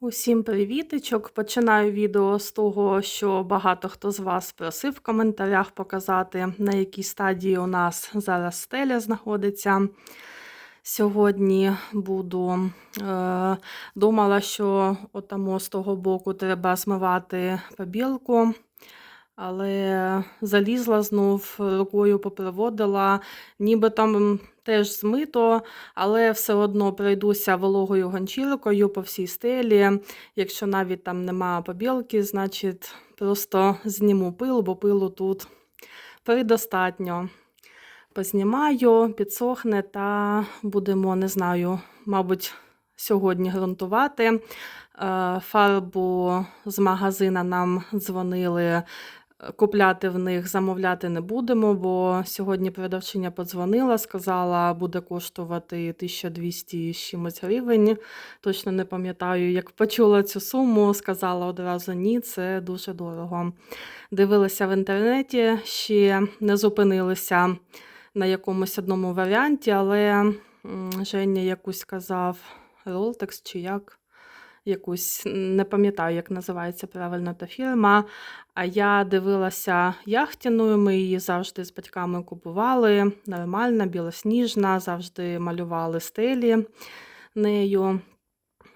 Усім привітичок! Починаю відео з того, що багато хто з вас просив в коментарях показати, на якій стадії у нас зараз стеля знаходиться. Сьогодні буду е, думала, що отамо з того боку треба змивати побілку, але залізла знов, рукою попроводила, ніби там теж змито, але все одно пройдуся вологою ганчіркою по всій стелі. Якщо навіть там нема побілки, значить просто зніму пил, бо пилу тут предостатньо. Познімаю, підсохне та будемо, не знаю, мабуть, сьогодні ґрунтувати. Е, Фарбу з магазина нам дзвонили. Купляти в них замовляти не будемо, бо сьогодні продавчиня подзвонила, сказала, буде коштувати 1200 чимось гривень. Точно не пам'ятаю, як почула цю суму, сказала одразу ні, це дуже дорого. Дивилася в інтернеті, ще не зупинилися на якомусь одному варіанті, але Женя якусь казав Roltex чи як. Якусь не пам'ятаю, як називається правильно та фірма. А я дивилася яхтяною, ми її завжди з батьками купували. Нормальна, білосніжна, завжди малювали стелі нею.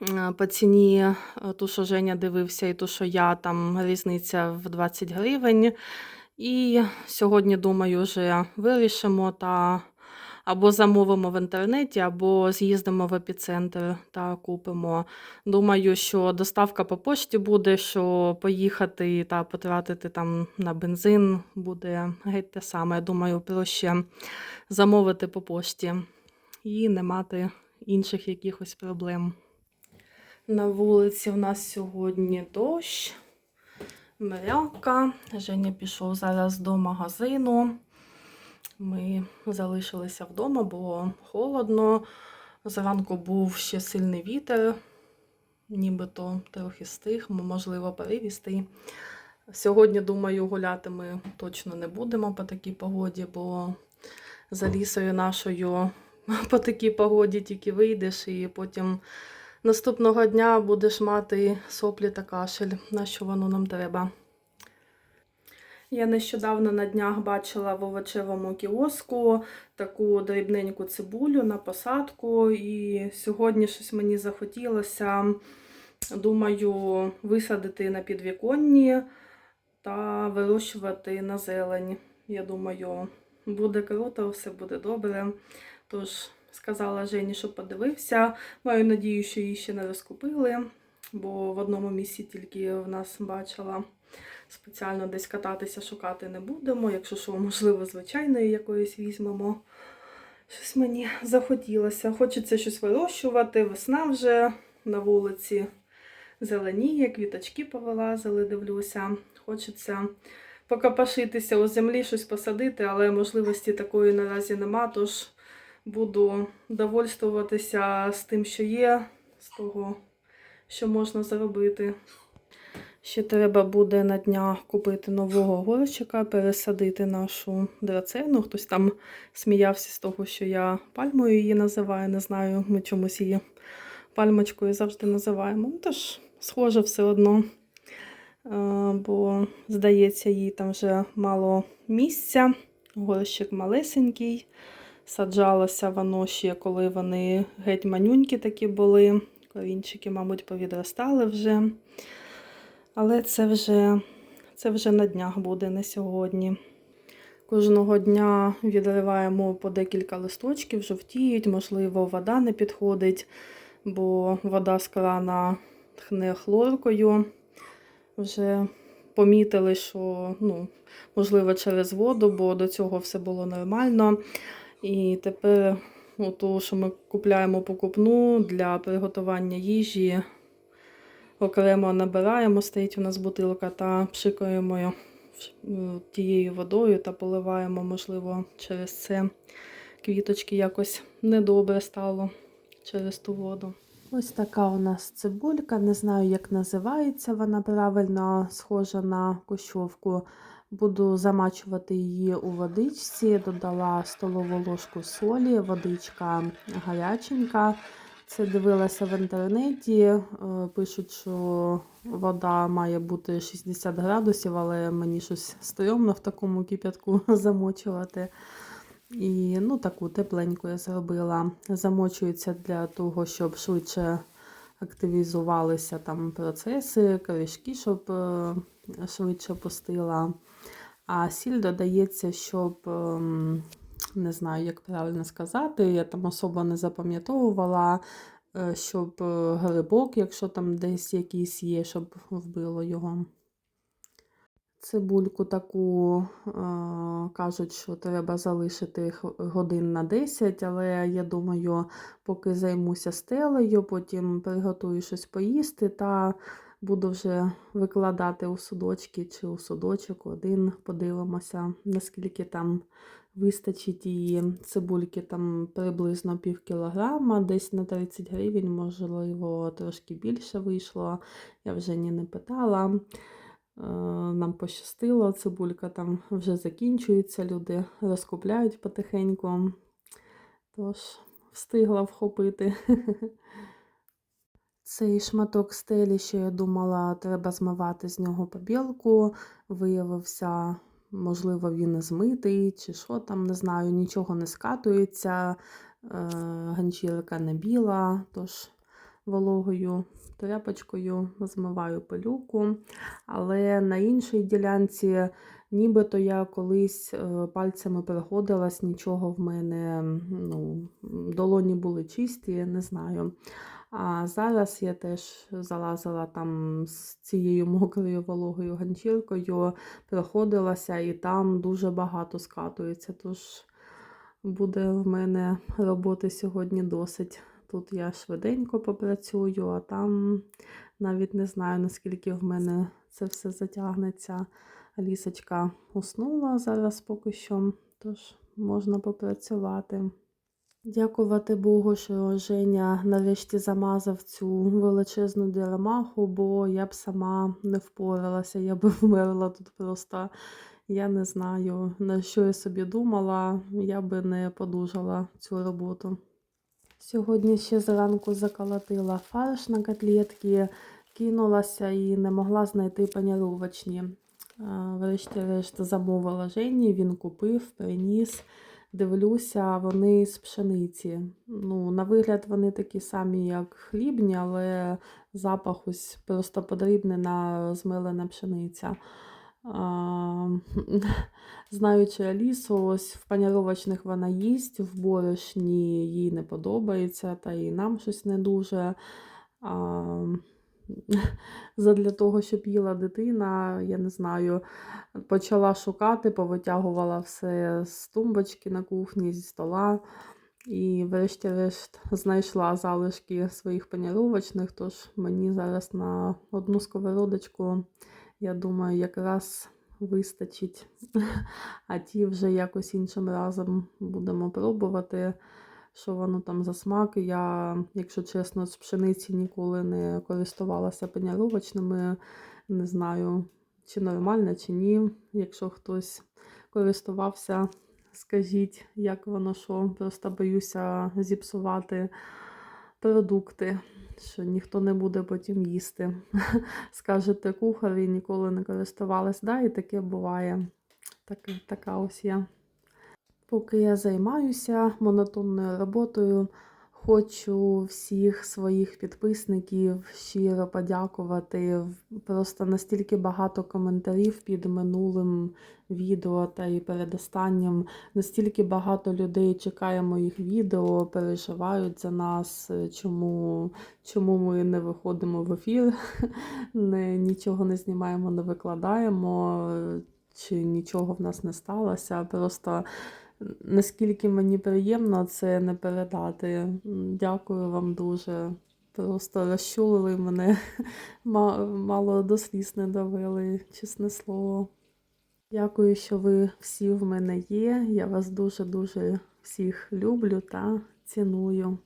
Е, По ціні е, ту, що Женя дивився, і ту, що я, там різниця в 20 гривень. І сьогодні, думаю, вже вирішимо та або замовимо в інтернеті, або з'їздимо в епіцентр та купимо. Думаю, що доставка по пошті буде, що поїхати та потратити там на бензин буде геть те саме. Думаю, проще замовити по пошті і не мати інших якихось проблем. На вулиці в нас сьогодні дощ, мряка. Женя пішов зараз до магазину. Ми залишилися вдома, було холодно. Зранку був ще сильний вітер, нібито трохи стих, можливо, перевістий. Сьогодні, думаю, гуляти ми точно не будемо по такій погоді, бо за лісою нашою по такій погоді тільки вийдеш, і потім наступного дня будеш мати соплі та кашель. На що воно нам треба? Я нещодавно на днях бачила в овочевому кіоску таку дрібненьку цибулю на посадку, і сьогодні щось мені захотілося, думаю, висадити на підвіконні та вирощувати на зелень. Я думаю, буде круто, все буде добре. Тож сказала Жені, що подивився. Маю надію, що її ще не розкупили, бо в одному місці тільки в нас бачила. Спеціально десь кататися, шукати не будемо. Якщо що, можливо, звичайної якоїсь візьмемо. Щось мені захотілося. Хочеться щось вирощувати. Весна вже на вулиці зеленіє, квіточки повилазили, дивлюся. Хочеться покопашитися у землі, щось посадити, але можливості такої наразі нема, тож буду довольствуватися з тим, що є, з того, що можна заробити. Ще треба буде на днях купити нового горщика, пересадити нашу драцену. Хтось там сміявся з того, що я пальмою її називаю. Не знаю, ми чомусь її пальмочкою завжди називаємо. Ну, Тож, схоже все одно. Е, Бо, здається, їй там вже мало місця. Горщик малесенький. Саджалося воно ще, коли вони геть манюнькі такі були. Корінчики, мабуть, повідростали вже. Але це вже, це вже на днях буде, не сьогодні. Кожного дня відриваємо по декілька листочків, жовтіють, можливо, вода не підходить, бо вода з крана тхне хлоркою. Вже помітили, що, ну, можливо, через воду, бо до цього все було нормально. І тепер, ту, що ми купляємо покупну для приготування їжі, окремо набираємо, стоїть у нас бутилка та пшикаємо е, тією водою та поливаємо, можливо, через це квіточки якось недобре стало через ту воду. Ось така у нас цибулька, не знаю, як називається вона правильно, схожа на кущовку. Буду замачувати її у водичці, додала столову ложку солі, водичка гаряченька. Це дивилася в інтернеті. е, Пишуть, що вода має бути 60 градусів, але мені щось стрьомно в такому кип'ятку замочувати. І ну, таку тепленьку я зробила. Замочується для того, щоб швидше активізувалися там процеси, корішки, щоб е, швидше пустила. А сіль додається, щоб ем, не знаю, як правильно сказати, я там особо не запам'ятовувала, е, щоб е, грибок, якщо там десь якийсь є, щоб вбило його. Цибульку таку е, кажуть, що треба залишити годин на 10, але я думаю, поки займуся стелею, потім приготую щось поїсти та буду вже викладати у судочки чи у судочок один. Подивимося, наскільки там вистачить її цибульки там приблизно пів кілограма, десь на 30 гривень, можливо, трошки більше вийшло. Я вже ні не питала. Е, Нам пощастило, цибулька там вже закінчується, люди розкупляють потихеньку. Тож встигла вхопити. Цей шматок стелі, що я думала, треба змивати з нього побілку, виявився, можливо, він змитий, чи що там, не знаю, нічого не скатується, е, ганчірка не біла, тож вологою тряпочкою змиваю пилюку. Але на іншій ділянці, нібито я колись е, пальцями проходилась, нічого в мене, ну, долоні були чисті, не знаю. А зараз я теж залазила там з цією мокрою вологою ганчіркою, проходилася, і там дуже багато скатується. Тож буде в мене роботи сьогодні досить. Тут я швиденько попрацюю, а там навіть не знаю, наскільки в мене це все затягнеться. Алісочка уснула зараз поки що, тож можна попрацювати. Дякувати Богу, що Женя нарешті замазав цю величезну дірамаху, бо я б сама не впоралася, я би вмерла тут просто. Я не знаю, на що я собі думала, я би не подужала цю роботу. Сьогодні ще зранку заколотила фарш на котлетки, кинулася і не могла знайти паніровочні. Врешті-решт замовила Жені, він купив, приніс. Дивлюся, вони з пшениці. Ну, на вигляд вони такі самі, як хлібні, але запах ось просто подрібнена змилена пшениця. Знаючи Алісу, ось в паніровочних вона їсть, в борошні їй не подобається, та і нам щось не дуже. Задля того, щоб їла дитина, я не знаю, почала шукати, повитягувала все з тумбочки на кухні, зі стола. І врешті-решт знайшла залишки своїх паніровочних, тож мені зараз на одну сковородочку, я думаю, якраз вистачить. А ті вже якось іншим разом будемо пробувати, що воно там за смак. Я, якщо чесно, з пшениці ніколи не користувалася паніровочними. Не знаю, чи нормально, чи ні. Якщо хтось користувався, скажіть, як воно що. Просто боюся зіпсувати продукти, що ніхто не буде потім їсти. Скажете кухар і ніколи не користувалась. Да, і таке буває. Так, така ось я. Поки я займаюся монотонною роботою, хочу всіх своїх підписників щиро подякувати. Просто настільки багато коментарів під минулим відео та і передостаннім. Настільки багато людей чекає моїх відео, переживають за нас, чому, чому ми не виходимо в ефір, не, нічого не знімаємо, не викладаємо, чи нічого в нас не сталося. Просто наскільки мені приємно це не передати. Дякую вам дуже. Просто розчулили мене, мало до сліз не давили, чесне слово. Дякую, що ви всі в мене є. Я вас дуже-дуже всіх люблю та ціную.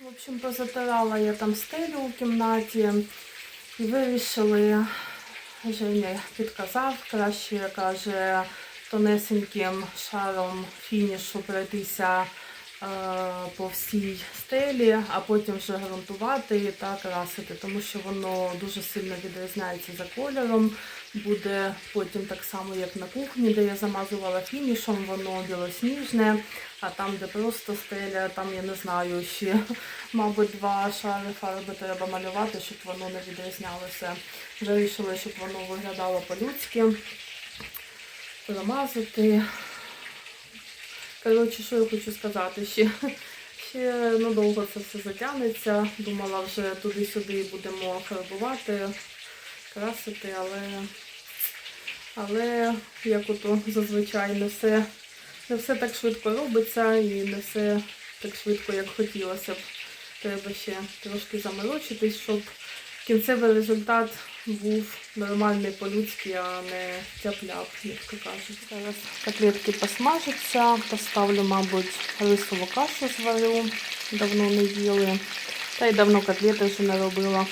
В общем, позатирала я там стелю у кімнаті і вирішили, Женя підказав, краще каже, тонесеньким шаром фінішу пройтися е, по всій стелі, а потім вже грунтувати та красити, тому що воно дуже сильно відрізняється за кольором. Буде потім так само, як на кухні, де я замазувала фінішом, воно білосніжне, а там, де просто стеля, там я не знаю, ще, мабуть, два шари фарби треба малювати, щоб воно не відрізнялося. Вирішила, щоб воно виглядало по-людськи. Промазати. Коротше, що я хочу сказати, ще, ще надовго це все затягнеться. Думала, вже туди-сюди будемо фарбувати, красити, але, але як ото зазвичай не все, не все так швидко робиться і не все так швидко, як хотілося б. Треба ще трошки заморочитись, щоб кінцевий результат був нормальний по-людськи, а не тяп-ляп, як кажуть. Зараз котлетки посмажаться, поставлю, мабуть, рисову кашу зварю, давно не їли. Та й давно котлети вже не робила.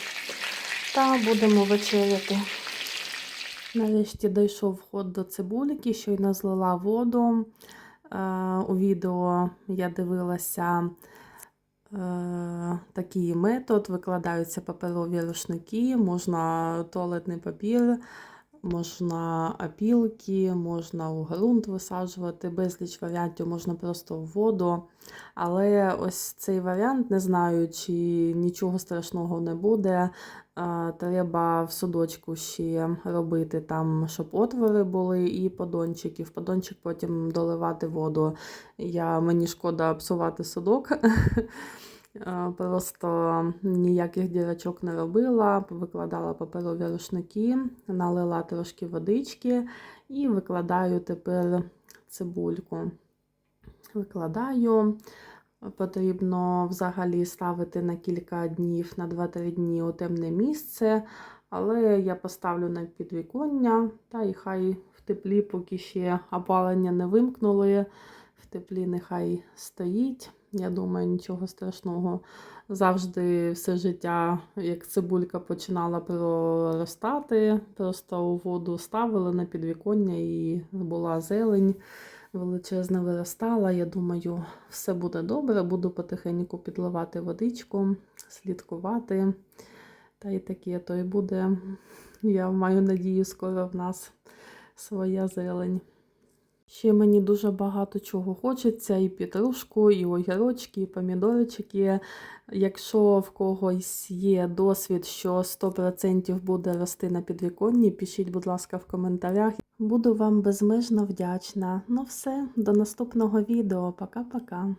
Та будемо вечеряти. Нарешті дійшов ход до цибульки, щойно злила воду. Е, У відео я дивилася е, такий метод. Викладаються паперові рушники, можна туалетний папір, можна опілки, можна у ґрунт висаджувати, безліч варіантів, можна просто в воду. Але ось цей варіант, не знаю, чи нічого страшного не буде. Треба в судочку ще робити там, щоб отвори були, і подончики. В подончик потім доливати воду. Я, мені шкода псувати судок. Просто ніяких дірочок не робила, викладала паперові рушники, налила трошки водички і викладаю тепер цибульку. Викладаю. Потрібно взагалі ставити на кілька днів, на 2-3 дні у темне місце, але я поставлю на підвіконня, та і хай в теплі, поки ще опалення не вимкнули, в теплі нехай стоїть. Я думаю, нічого страшного. Завжди все життя, як цибулька починала проростати, просто у воду ставили на підвіконня і була зелень величезна виростала. Я думаю, все буде добре. Буду потихеньку підливати водичку, слідкувати. Та й таке, то й буде. Я маю надію, скоро в нас своя зелень. Ще мені дуже багато чого хочеться, і петрушку, і огірочки, і помідорчики. Якщо в когось є досвід, що 100% буде рости на підвіконні, пишіть, будь ласка, в коментарях. Буду вам безмежно вдячна. Ну все, до наступного відео. Пока-пока.